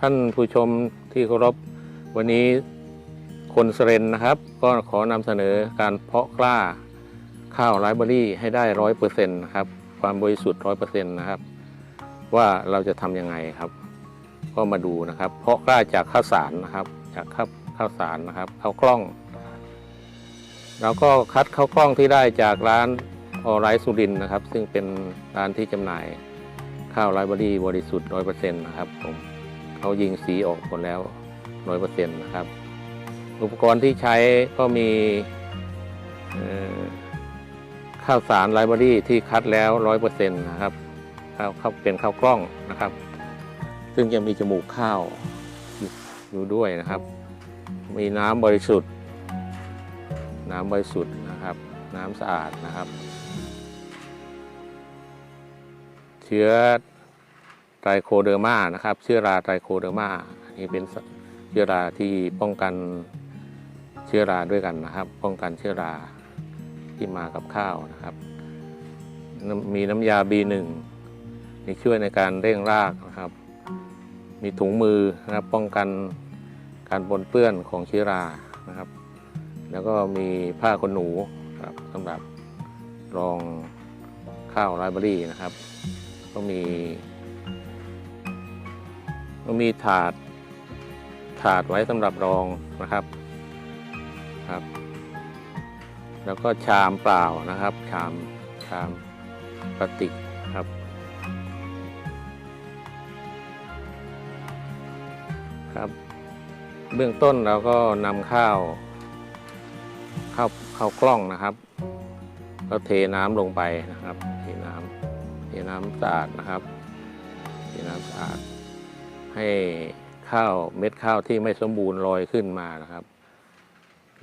ท่านผู้ชมที่เคารพวันนี้คนสเรนนะครับ ก็ขอนำเสนอการเพาะกล้าข้าวไรเบอรี่ให้ได้ร้อยเปอร์เซ็นต์นะครับ ความบริสุทธิ์ร้อยเปอร์เซ็นต์นะครับ ว่าเราจะทำยังไงครับ ก็มาดูนะครับ เพาะกล้าจากข้าวสารนะครับ จากข้าวข้าวสารนะครับข้าวกล้องเราก็คัดข้าวกล้องที่ได้จากร้านออไรสุรินนะครับ ซึ่งเป็นร้านที่จำหน่ายข้าวไรเบอรี่บริสุทธิ์ร้อยเปอร์เซ็นต์นะครับผม เขายิงสีออกหมดแล้วร้อยเปอร์เซ็นต์นะครับ อุปกรณ์ที่ใช้ก็มีข้าวสารไรเบอรี่ที่คัดแล้วร้อยเปอร์เซ็นต์นะครับข้าวข้าวเป็นข้าวกล้องนะครับ ซึ่งจะมีจมูกข้าวอยู่ด้วยนะครับ มีน้ำบริสุทธิ์ น้ำบริสุทธิ์นะครับ น้ำสะอาดนะครับ เชื้อ ไตรโคเดอร์มานะครับ เชื้อราไตรโคเดอร์มาอันนี้เป็นเชื้อราที่ป้องกันเชื้อราด้วยกันนะครับ ป้องกันเชื้อราที่มากับข้าวนะครับ มีน้ำยา B1 นี่ช่วยในการเร่งรากนะครับ มีถุงมือนะครับป้องกันการปนเปื้อนของเชื้อรานะครับ แล้วก็มีผ้าขนหนูครับสำหรับรองข้าวไรเบอรี่นะครับ ก็มี ก็มีถาดถาดไว้สำหรับรองนะครับครับ แล้วก็ชามเปล่านะครับ ชามชามพลาสติกครับ ครับ เบื้องต้นเราก็นำข้าวข้าวข้าวกล้องนะครับแล้วเทน้ำลงไปนะครับ เทน้ำเทน้ำสะอาดนะครับ เทน้ำสะอาด ให้ข้าวเม็ดข้าวที่ไม่สมบูรณ์ลอยขึ้นมานะครับ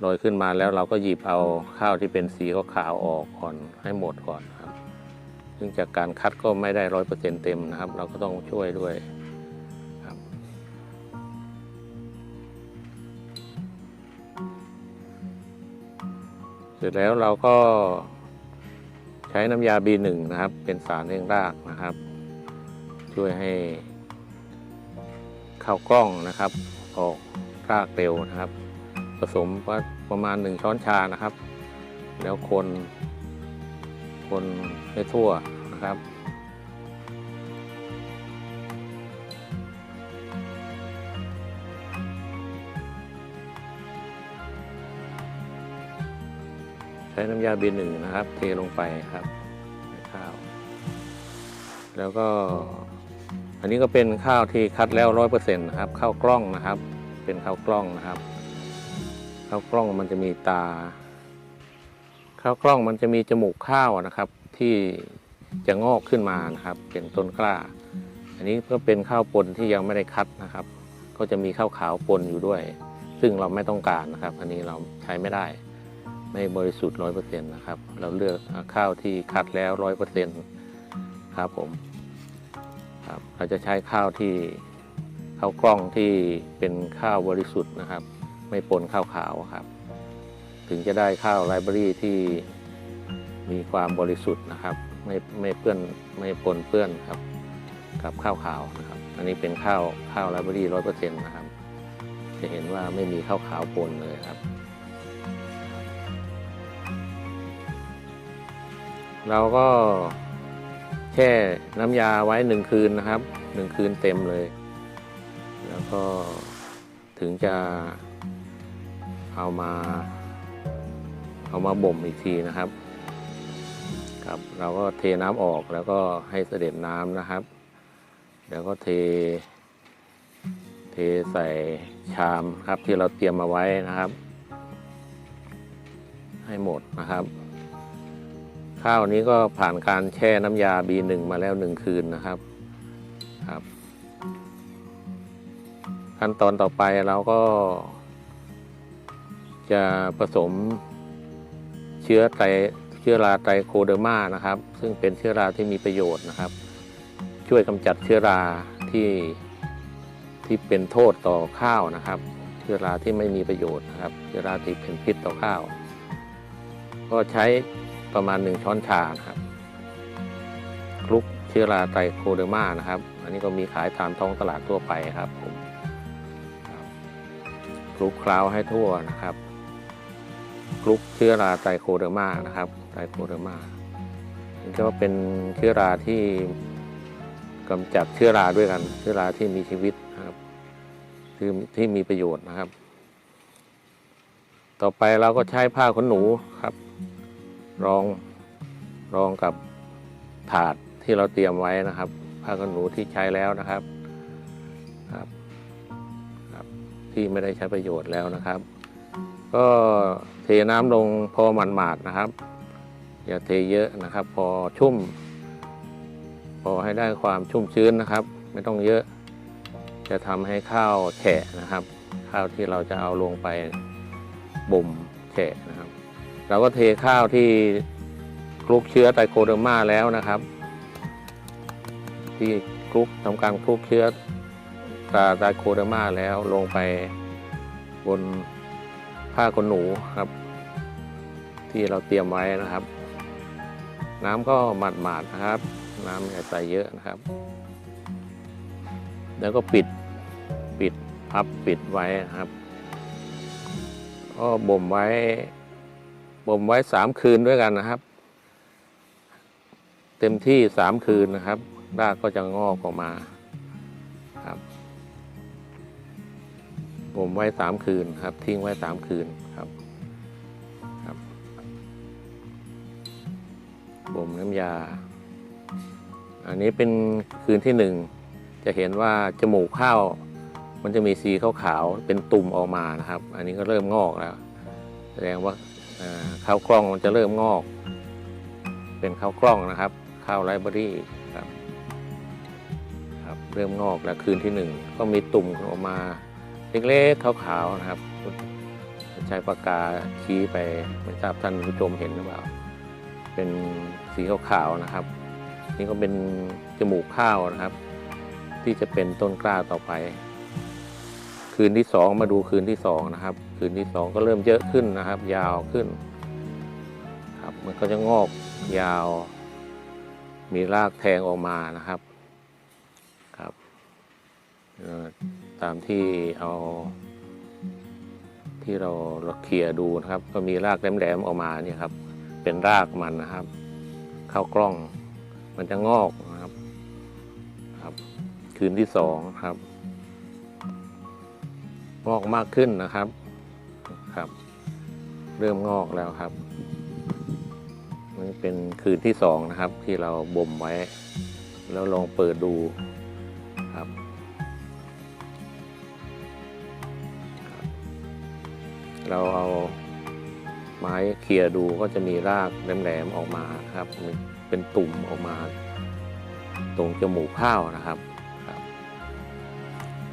ลอยขึ้นมาแล้วเราก็หยิบเอาข้าวที่เป็นสีขาวออกก่อนให้หมดก่อนครับ ซึ่งจากการคัดก็ไม่ได้ร้อยเปอร์เซ็นต์เต็มนะครับ เราก็ต้องช่วยด้วยครับ เสร็จแล้วเราก็ใช้น้ำยา B1 นะครับ เป็นสารเร่งรากนะครับ ช่วยให้ ข้าวกล้องนะครับ ออกรากเร็วนะครับ ผสมประมาณ 1 ช้อนชานะครับ แล้วคน คนให้ทั่วนะครับใช้น้ำยา B1 นะครับ เทลงไปครับในข้าว แล้วก็ อันนี้ก็เป็นข้าวที่คัดแล้วร้อยเปอร์เซ็นต์นะครับข้าวกล้องนะครับ เป็นข้าวกล้องนะครับข้าวกล้องมันจะมีตาข้าวกล้องมันจะมีจมูกข้าวนะครับ ที่จะงอกขึ้นมานะครับ เป็นต้นกล้า อันนี้ก็เป็นข้าวปนที่ยังไม่ได้คัดนะครับ ก็จะมีข้าวขาวปนอยู่ด้วย ซึ่งเราไม่ต้องการนะครับ อันนี้เราใช้ไม่ได้ ไม่บริสุทธิ์ร้อยเปอร์เซ็นต์นะครับ เราเลือกข้าวที่คัดแล้วร้อยเปอร์เซ็นต์ครับผม ครับเราจะใช้ข้าวที่ข้าวกล้องที่เป็นข้าวบริสุทธิ์นะครับ ไม่ปนข้าวขาวครับ ถึงจะได้ข้าวไรเบอรี่ที่มีความบริสุทธิ์นะครับ ไม่ไม่เปื้อนไม่ปนเปื้อนครับ กับข้าวขาวนะครับ อันนี้เป็นข้าวข้าวไรเบอรี่ร้อยเปอร์เซ็นต์นะครับ จะเห็นว่าไม่มีข้าวขาวปนเลยครับ เราก็ ช่น้ำยาไว้หนึ่งคืนนะครับหนึ่งคืนเต็มเลย แล้วก็ถึงจะเอามาเอามาบ่มอีกทีนะครับครับเราก็เทน้ำออกแล้วก็ให้เสด็จน้ำนะครับ แล้วก็เท เทใส่ชามครับที่เราเตรียมมาไว้นะครับ ให้หมดนะครับ ข้าวนี้ก็ผ่านการแช่น้ำยา B1 มาแล้วหนึ่งคืนนะครับครับ ขั้นตอนต่อไปเราก็ จะผสมเชื้อไตรเชื้อราไตรโคเดอร์มานะครับ ซึ่งเป็นเชื้อราที่มีประโยชน์นะครับ ช่วยกำจัดเชื้อราที่ที่เป็นโทษต่อข้าวนะครับ เชื้อราที่ไม่มีประโยชน์นะครับ เชื้อราที่เป็นพิษต่อข้าว ก็ใช้ ประมาณ 1 ช้อนชานะครับคลุกเชื้อราไตโคเดอร์มานะครับ อันนี้ก็มีขายตามท้องตลาดทั่วไปครับผมคลุกเคล้าให้ทั่วนะครับคลุกเชื้อราไตโคเดอร์มานะครับไตโคเดอร์มานี่ก็เป็นเชื้อราที่กำจัดเชื้อราด้วยกันเชื้อราที่มีชีวิตนะครับที่ที่มีประโยชน์นะครับ ต่อไปเราก็ใช้ผ้าขนหนูครับ รองรองกับถาดที่เราเตรียมไว้นะครับผ้าขนหนูที่ใช้แล้วนะครับครับครับ ที่ไม่ได้ใช้ประโยชน์แล้วนะครับ ก็เทน้ำลงพอมันหมาดๆนะครับ อย่าเทเยอะนะครับ พอชุ่ม พอให้ได้ความชุ่มชื้นนะครับ ไม่ต้องเยอะ จะทำให้ข้าวแฉะนะครับ ข้าวที่เราจะเอาลงไปบ่มแฉะนะครับ เราก็เทข้าวที่คลุกเชื้อไตโคเดอร์มาแล้วนะครับ ที่คลุกทำการคลุกเชื้อตาไตโคเดอร์มาแล้วลงไปบนผ้าขนหนูครับ ที่เราเตรียมไว้นะครับ น้ำก็หมาดๆนะครับ น้ำอย่าใส่เยอะนะครับ แล้วก็ปิดปิดพับปิดไว้นะครับก็บ่มไว้ บ่มไว้สามคืนด้วยกันนะครับ เต็มที่สามคืนนะครับรากก็จะงอกออกมาครับบ่มไว้สามคืนครับ ทิ้งไว้สามคืนครับครับบ่มน้ำยา อันนี้เป็นคืนที่หนึ่งจะเห็นว่าจมูกข้าวมันจะมีสีขาวๆเป็นตุ่มออกมานะครับ อันนี้ก็เริ่มงอกแล้ว แสดงว่า ข้าวกล้องมันจะเริ่มงอก เป็นข้าวกล้องนะครับ ข้าวไรเบอรี่ครับครับ เริ่มงอกแล้วคืนที่หนึ่งก็มีตุ่มออกมาเล็กๆขาวๆนะครับ ใช้ปากกาชี้ไปไม่ทราบท่านผู้ชมเห็นหรือเปล่า เป็นสีขาวๆนะครับ นี่ก็เป็นจมูกข้าวนะครับ ที่จะเป็นต้นกล้าต่อไป คืนที่สองมาดูคืนที่สองนะครับ คืนที่สองก็เริ่มเยอะขึ้นนะครับ ยาวขึ้นครับมันก็จะงอกยาว มีรากแทงออกมานะครับครับตามที่เอาที่เราเราเคลียร์ดูนะครับ ก็มีรากแหลมๆออกมาเนี่ยครับ เป็นรากมันนะครับ เข้ากล้องมันจะงอกนะครับครับ คืนที่สองครับงอกมากขึ้นนะครับ ครับ เริ่มงอกแล้วครับนี่เป็นคืนที่สองนะครับ ที่เราบ่มไว้ แล้วลองเปิดดูครับ เราเอาไม้เคลียร์ดูก็จะมีรากแหลมๆออกมาครับ เป็นตุ่มออกมา ตรงจมูกข้าวนะครับครับ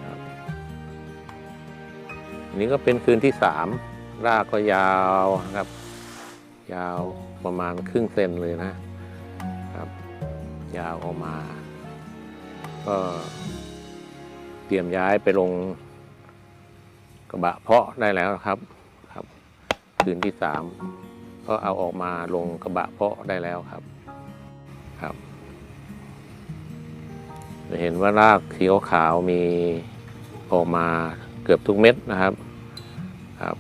ครับอันนี้ก็เป็นคืนที่สาม รากก็ยาวนะครับ ยาวประมาณครึ่งเซนเลยนะครับ ยาวออกมา ก็เตรียมย้ายไปลงกระบะเพาะได้แล้วครับครับคืนที่สามก็เอาออกมาลงกระบะเพาะได้แล้วครับครับจะเห็นว่ารากสีขาวมีออกมาเกือบทุกเม็ดนะครับครับ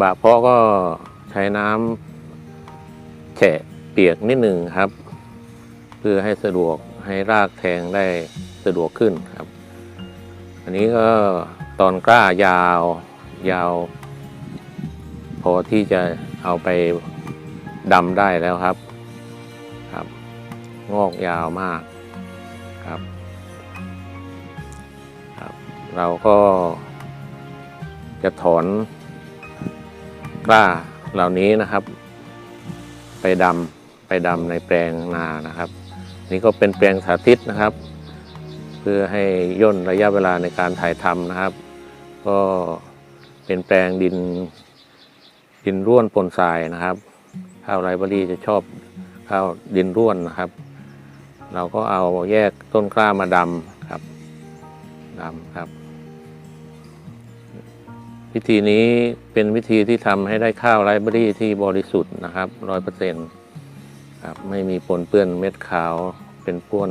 บะเพาะก็ใช้น้ำแฉะเปียกนิดหนึ่งครับ เพื่อให้สะดวกให้รากแทงได้สะดวกขึ้นครับ อันนี้ก็ตอนกล้ายาว ยาว พอที่จะเอาไปดำได้แล้วครับครับ งอกยาวมากครับครับ เราก็จะถอน กล้าเหล่านี้นะครับ ไปดำไปดำในแปลงนานะครับ นี่ก็เป็นแปลงสาธิตนะครับ เพื่อให้ย่นระยะเวลาในการถ่ายทำนะครับ ก็เป็นแปลงดินดินร่วนปนทรายนะครับข้าวไรเบอรี่จะชอบข้าวดินร่วนนะครับ เราก็เอาแยกต้นกล้ามาดำครับดำครับ วิธีนี้เป็นวิธีที่ทำให้ได้ข้าวไรเบอรี่ที่บริสุทธิ์นะครับร้อยเปอร์เซ็นต์ครับไม่มีปนเปื้อนเม็ดขาวเป็นป้วน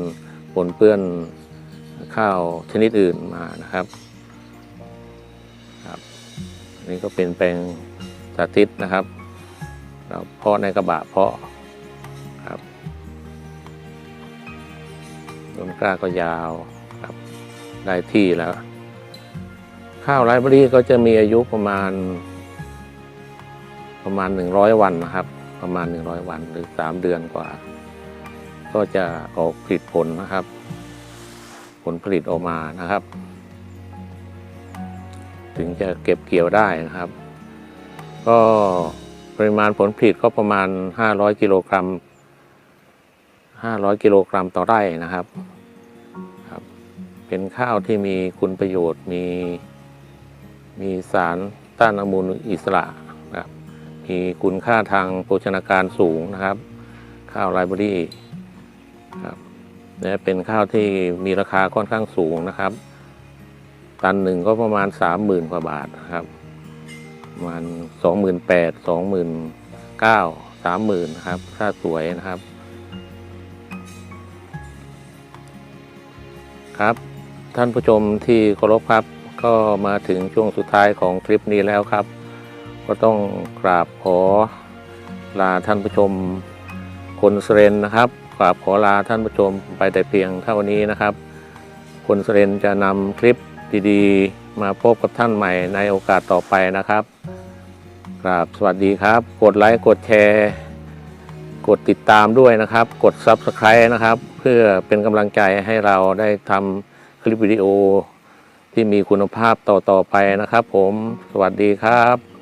ปนเปื้อนข้าวชนิดอื่นมานะครับครับนนี้ก็เป็นแปลงสาธิตนะครับเราเพาะในกระบะเพาะครับต้นกล้าก็ยาวครับได้ที่แล้ว ข้าวไรเบอรี่ก็จะมีอายุประมาณ ประมาณ100วันนะครับ ประมาณ100วันหรือ3เดือนกว่า ก็จะออกผลิตผลนะครับ ผลผลิตออกมานะครับ ถึงจะเก็บเกี่ยวได้นะครับ ก็ปริมาณผลผลิตก็ประมาณ 500 กิโลกรัม 500 กิโลกรัมต่อไร่นะครับครับ เป็นข้าวที่มีคุณประโยชน์มี มีสารต้านอนุมูลอิสระนะครับมีคุณค่าทางโภชนาการสูงนะครับ ข้าวไรบอรี่ครับและเป็นข้าวที่มีราคาค่อนข้างสูงนะครับ ตันหนึ่งก็ประมาณสามหมื่นกว่าบาทนะครับประมาณสองหมื่นแปดสองหมื่นเก้าสามหมื่นนะครับถ้าสวยนะครับครับ ท่านผู้ชมที่เคารพครับ ก็มาถึงช่วงสุดท้ายของคลิปนี้แล้วครับ ก็ต้องกราบขอลาท่านผู้ชมคนสเรนนะครับกราบขอลาท่านผู้ชมไปแต่เพียงเท่านี้นะครับ คนสเรนจะนำคลิปดีๆ มาพบกับท่านใหม่ในโอกาสต่อไปนะครับกราบสวัสดีครับ กดไลค์กดแชร์กดติดตามด้วยนะครับ กด Subscribe นะครับ เพื่อเป็นกำลังใจให้เราได้ทำคลิปวิดีโอ ที่มีคุณภาพต่อๆไปนะครับ ผมสวัสดีครับ